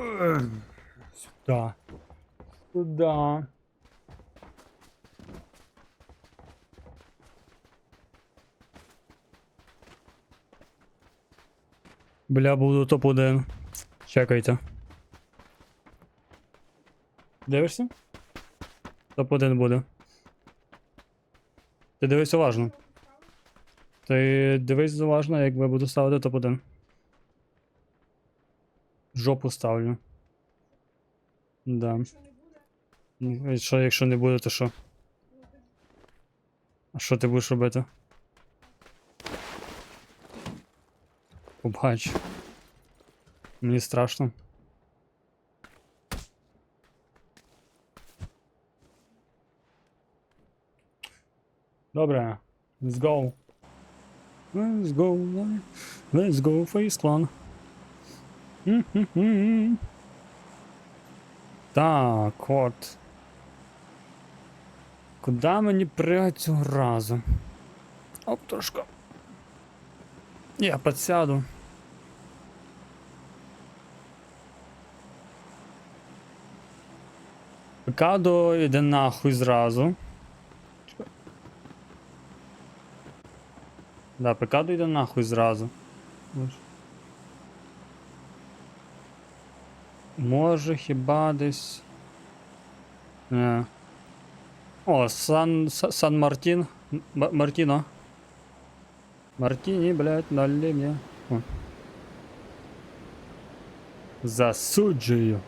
Сюда. Сюда. Бля, буду топ-1. Чекайте. Дивишся? Топ-1 буде. Ти дивись уважно. Ти дивись уважно, як я буду ставити топ-1. Жопу ставлю. Да. Ну, і Що, якщо не буде, то що? А що ти будеш робити? Побач. Мені страшно. Добре. Let's go. Let's go. Let's go, Face Clan. Так, от. Куда мені пригати цього разу? Оп, трошки. Я підсяду. Пикадо йде нахуй зразу. Да, Пикадо йде нахуй зразу. Може хіба десь. Не. О, Сан. Са- Сан Мартін. М- Мартіно. Мартіні, блядь, налли мне. О. Засуджую.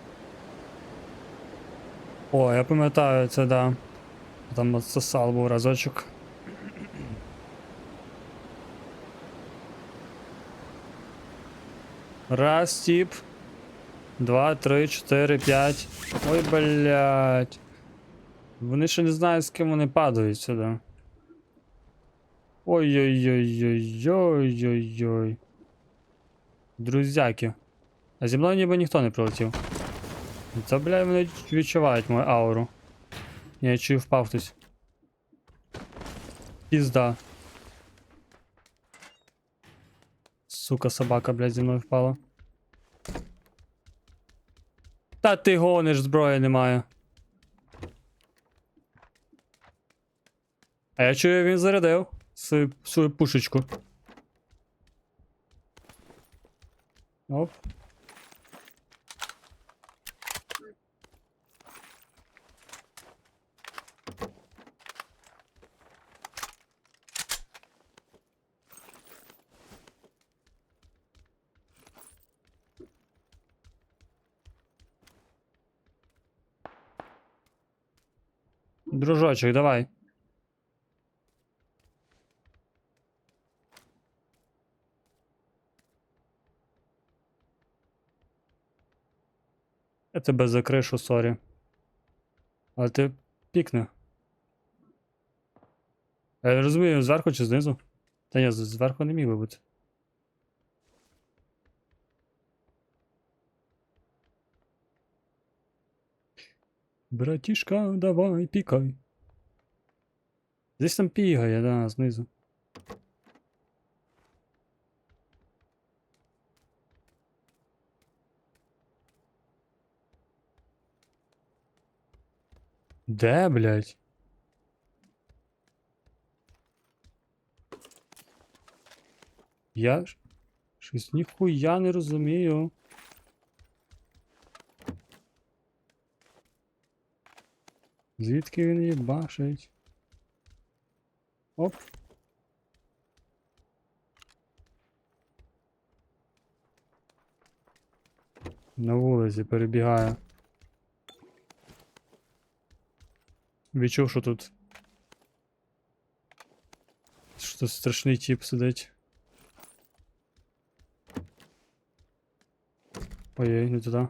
О, я пам'ятаю це, да. Там от сосал був разочок. Раз, тип. Два, три, чотири, п'ять. Ой, блядь. Вони ще не знають, з ким вони падають сюди. Ой-ой-ой-ой-ой-ой-ой. Друзяки. А зі мною ніби ніхто не прилетів. Це, бля, вони відчувають мою ауру. Я чую впав хтось. Пізда. Сука, собака, блядь, зі мною впала. Та ти гониш, зброї немає. А я чую, він зарядив свою, свою пушечку. Оп. Дружочек, давай. Я тебе закришу, сорі. Але ти пікне. Я розумію, зверху чи знизу? Та ні, зверху не міг би бути. Братішка, давай, пікай. Десь там пігає, да, знизу. Де, блядь? Я щось ніхуя не розумію. Звідки він її бачить? Оп. На вулиці перебігає. Відчув, що тут. Що тут страшний тип сидить. Ой-ой, не туди.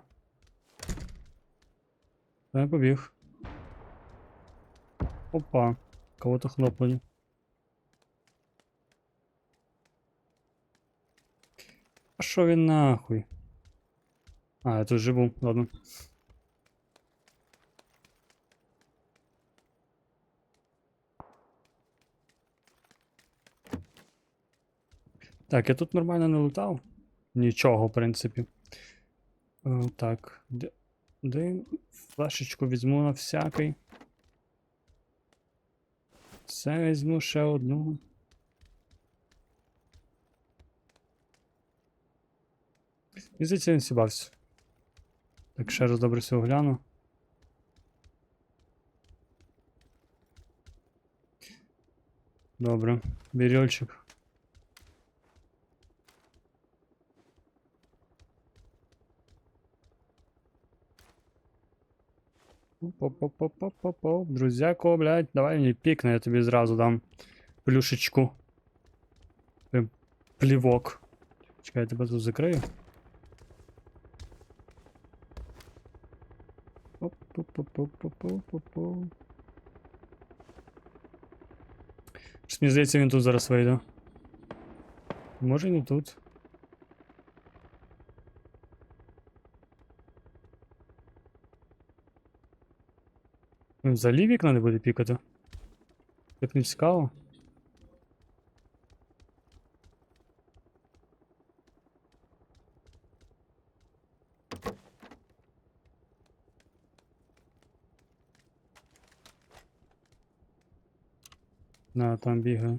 Я побіг. Опа, кого-то хлопнули. А що він нахуй? А, я тут живу, ладно. Так, я тут нормально не лутав. Нічого, в принципі. Е, Так. Де, де флешечку візьму на всякий. Все візьму ще одну. І здається, він сібався. Так, ще раз добре все огляну. Добре, бірьольчик. Поп-поп-поп-поп-поп. Друзяко, блядь, давай мені пікне, я тобі зразу дам плюшечку. Прям Плівок. Чекай, я тебе тут закрию. Оп-поп-поп-поп-поп-поп-поп. Щось Мені здається, він тут зараз вийде. Може і не тут. Він взагалі вікна не буде пікати. Так не цікаво. На, там бігає.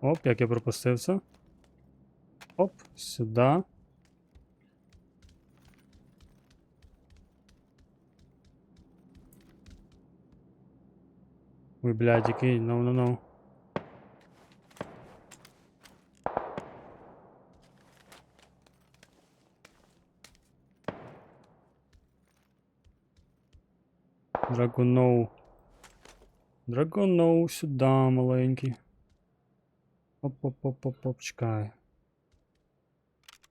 Оп, як я пропустив це. Оп, сюди. Ой, блядь, який, ну, ну, ну. Драгоноу. Драгоноу сюди, маленький. Оп-оп-оп-оп-оп, чекай.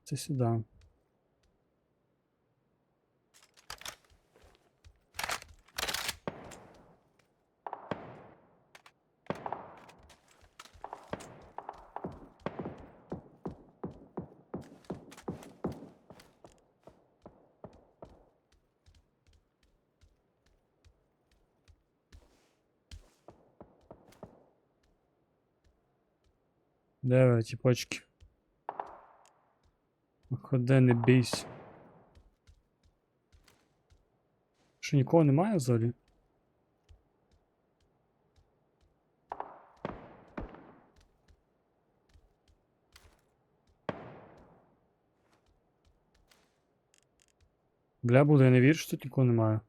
Це сюди. Де ви, тіпочки? Ходи, не бійся. Що нікого немає взагалі? Бля, буду, я не вірю, що тут нікого немає.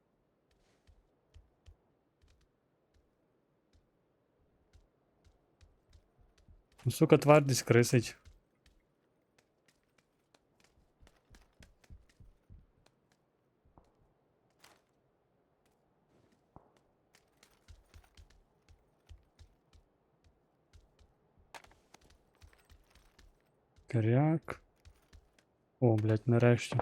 Ну, сука, тварь десь крисить. Коряк. О, блядь, нарешті.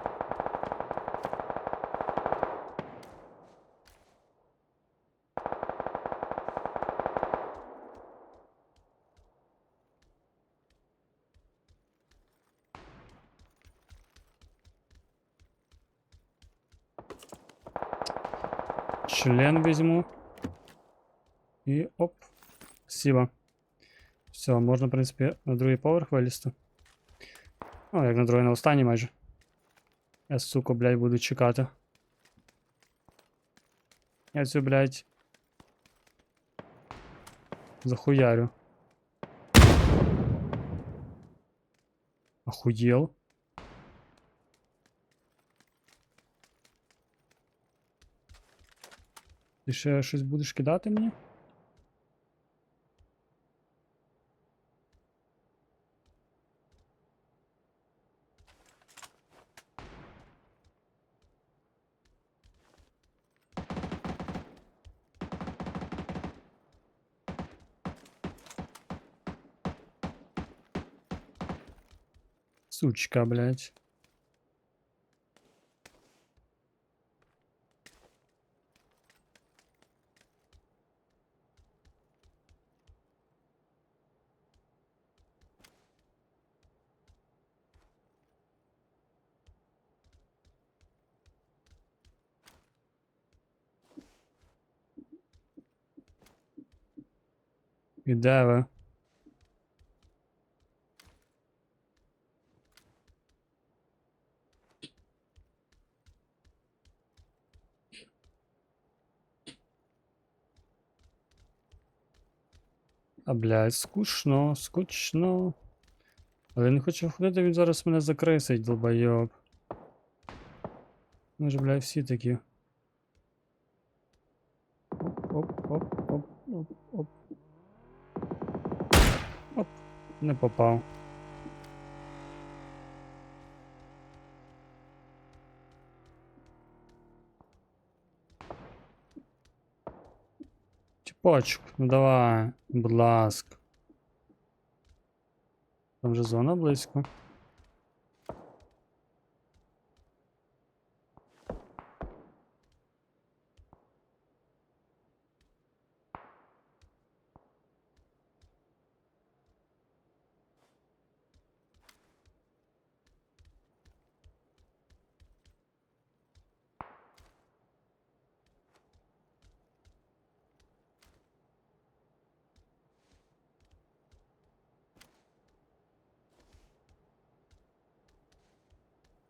Член візьму. І оп. Спасибо. Все, можна, в принципі, на другий поверх вилізти. Ну, як на другий, на останній майже. Я, сука, блядь, буду чекати. Я цю, блядь. Захуярю. Охуєл. Ти ще щось будеш кидати мені? Сучка, блядь. І А, блядь, скучно, скучно. Але не хочу ходити, він зараз мене закрисить, долбойоб. Ну ж, блядь, всі такі. Оп, оп, оп, оп, оп, оп. Оп, не попав. Тіпочок, ну давай, будь ласка. Там же зона близько.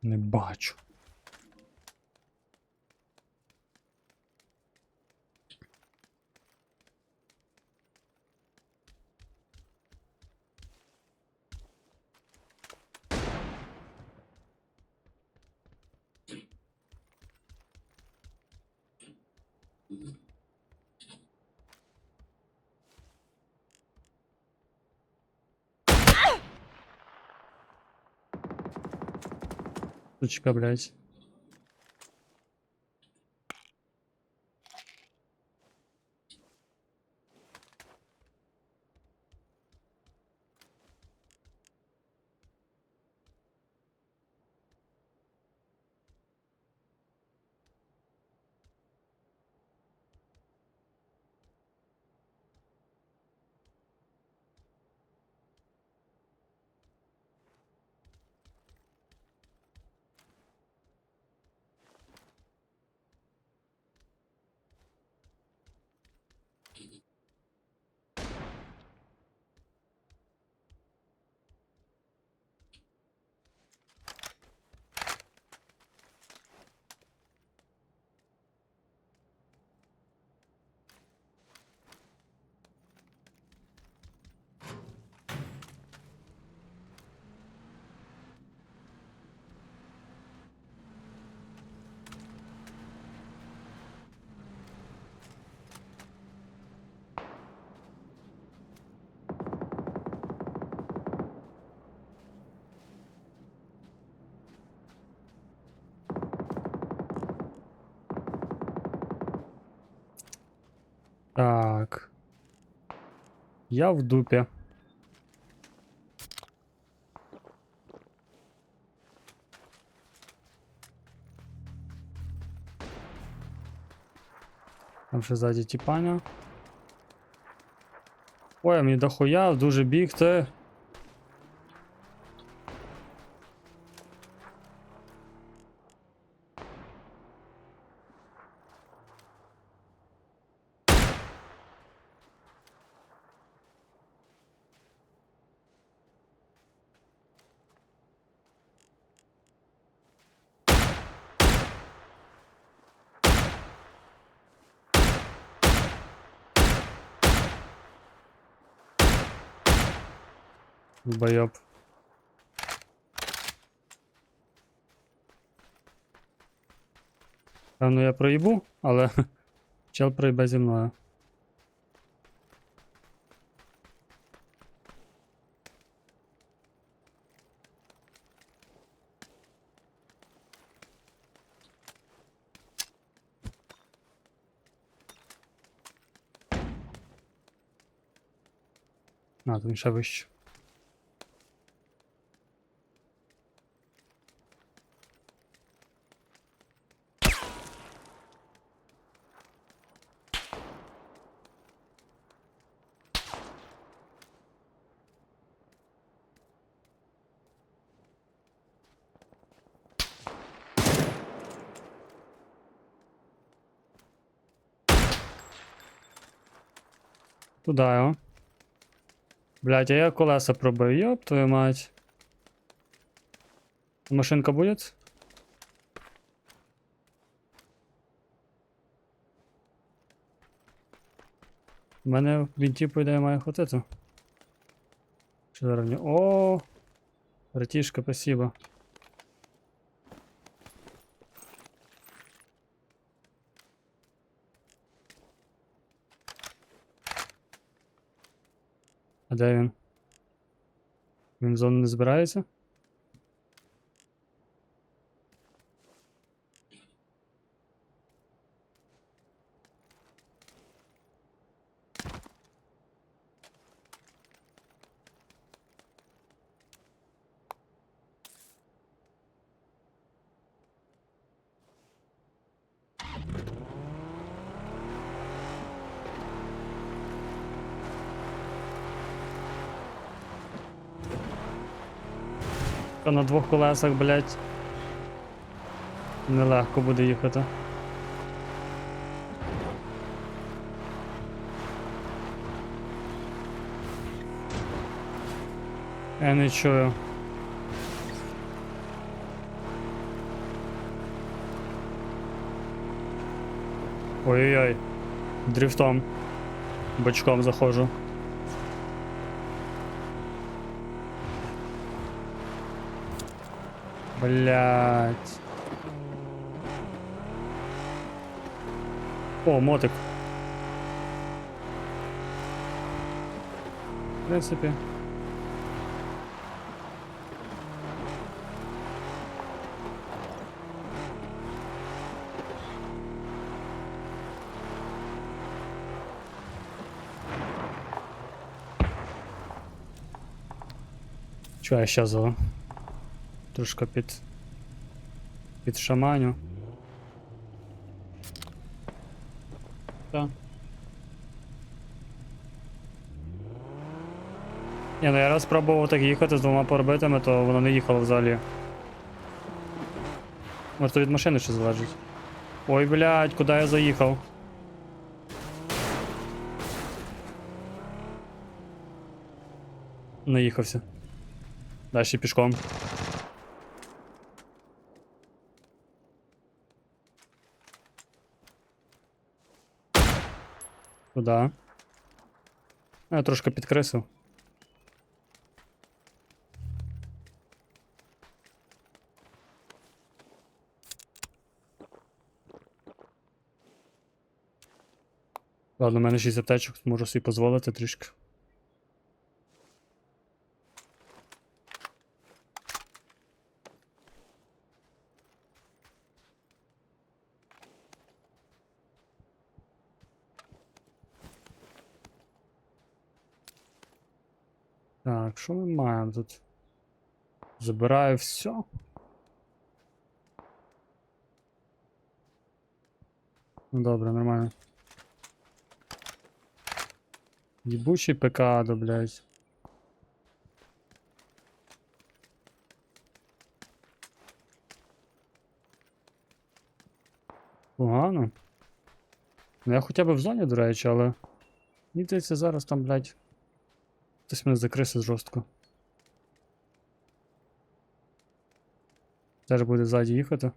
Не бачу. Сучка, блядь. Так. Я в дупе. Там ще ззаді тіпаня. Ой, а мені дохуя дуже бігти. Бойоб. Певно, я проїбу, але чел проїбе зі мною. А, там ще вище. Його. Блять, а я колеса пробив, ёб твою мать. Машинка будет? У мене бінтів, по ідеї, має хватити. Що зараз? О! Братішка, спасибо. А де він? Він в зону не збирається? На двох колесах, блядь. Нелегко буде їхати. Я не чую. Ой-ой-ой. Дрифтом. Бочком заходжу. Блять. О, мотик. В принципі. Чого я ще за трошки під. Під шаманю. Так. Ні, ну я раз пробував так їхати з двома порбитами, то воно не їхало взагалі. Може то від машини ще залежить. Ой, блядь, куди я заїхав? Наїхався. Далі пішком. Куда? Я трошки підкресив. Ладно, у мене 6 аптечок, можу собі дозволити трішки. Так, що ми маємо тут? Забираю все. Ну добре, нормально. Ебучий ПК-до, блядь. Погано. Ну я хоча б в зоні, до речі, але. Мені здається, зараз там, блядь. Хтось мене закрисе жорстко. Теж буде ззаді їхати.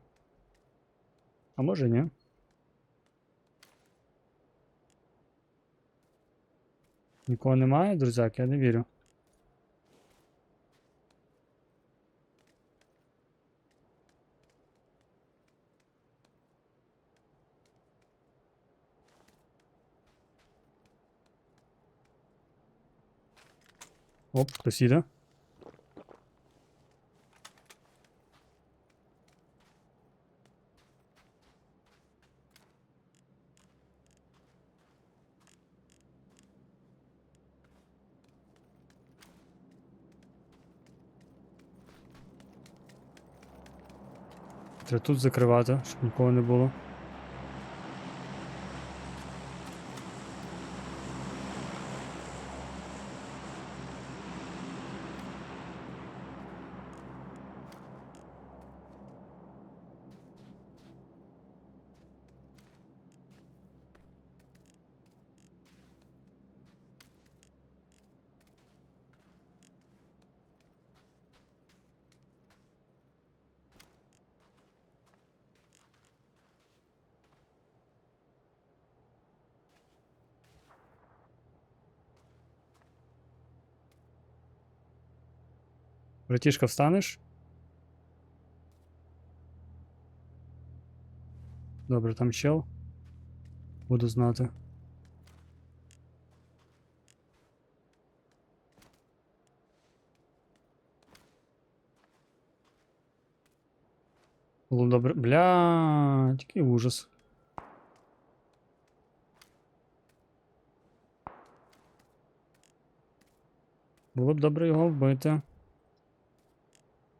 А може ні. Нікого немає, друзяк, я не вірю. Оп, хтось іде. Треба тут закривати, щоб нікого не було. Братішка, встанеш? Добре, там чел. Буду знати. Було добре. Бля, який ужас. Було б добре його вбити.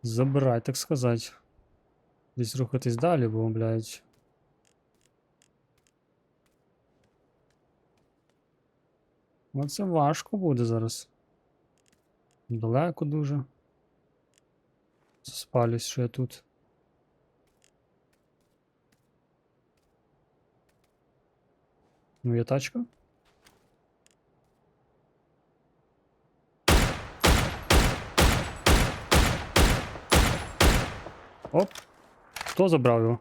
Забирай, так сказати. Десь рухатись далі, бо, блядь. Оце важко буде зараз. Далеко дуже. Спалюсь, що я тут. Ну, є тачка. Оп. Хто забрав його?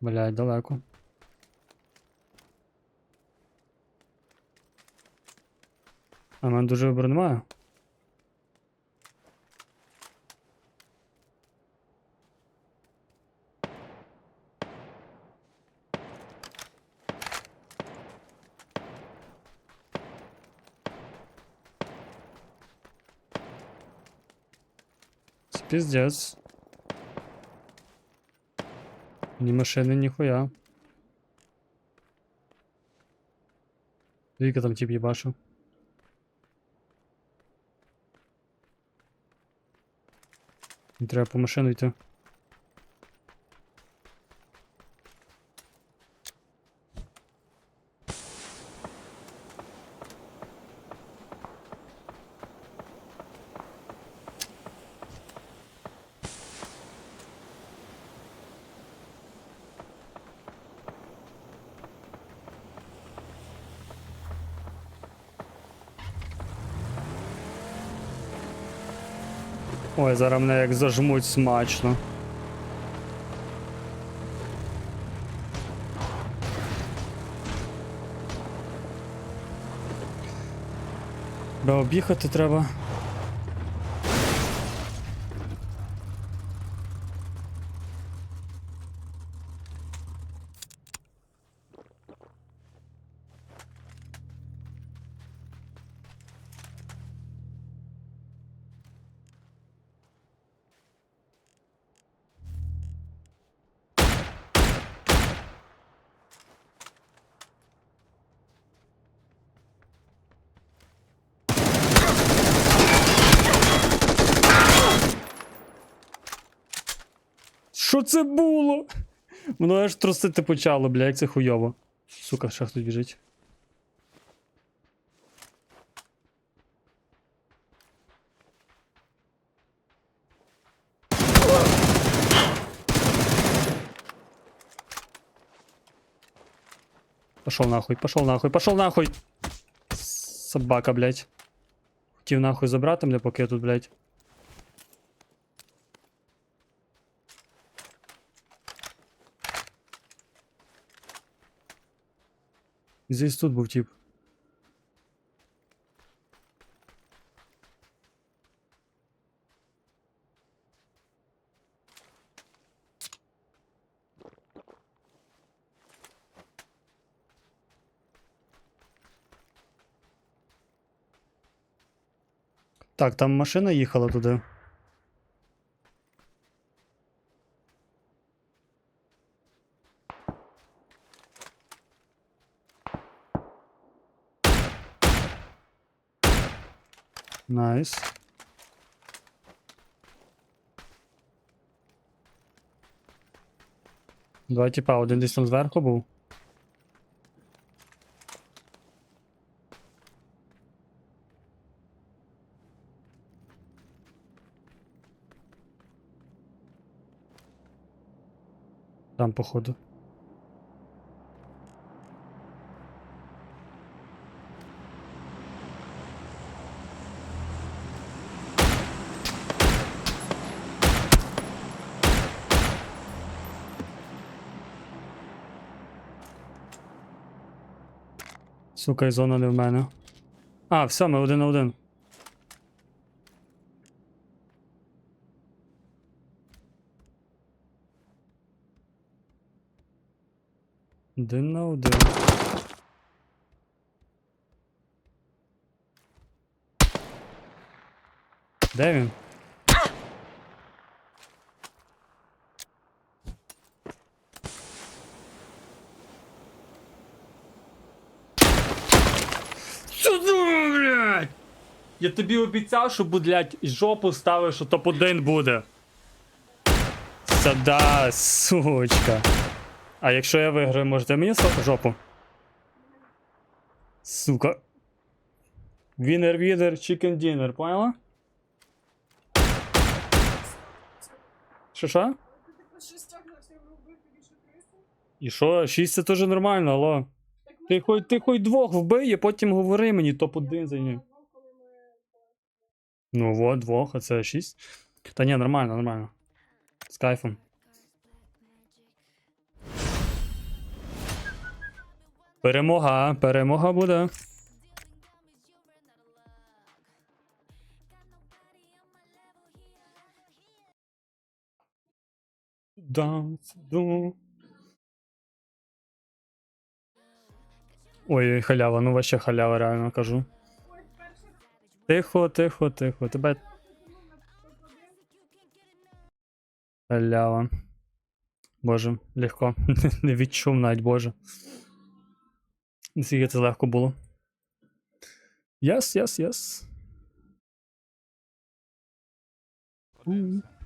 Блядь, далеко. А мене дуже вибору немає. Пиздец. Ні машини, ні хуя. Віка там тип їбашив. Не треба по машину йти. Зараз мене як зажмуть смачно. Бо об'їхати треба. Що це було? Воно аж трусити почало, бля, як це хуйово. Сука, ще хтось біжить. Пошел нахуй, пошел нахуй, пошел нахуй! Собака, блядь. Хотів нахуй забрати мене, поки я тут, блядь. Здесь тут був тип. Так, там машина їхала туди. Найс. Два типа, один десь там зверху був. Там, походу. Сука, і зона не в мене. А, все, ми один на один. Один на один. Де він? Сюди, блядь! Я тобі обіцяв, що, блядь, жопу ставиш, що топ-1 буде. Сюда, сучка. А якщо я виграю, можете мені жопу? Сука. Вінер, вінер, чикен дінер, поняла? Що що? І що, 6 це теж нормально, алло. Ти хоч, ти хоч двох вбий, а потім говори мені топ-1 була займи. Ну вот, двох, а це 6. Та ні, нормально, нормально. З кайфом. Перемога, перемога буде. Ой, халява, ну вообще халява, реально кажу. Тихо, тихо, тихо. Тебе ти був на топ-1. халява. Боже, легко. Не відчув навіть, боже. Наскільки це легко було. Yes, yes, yes. Подивимося.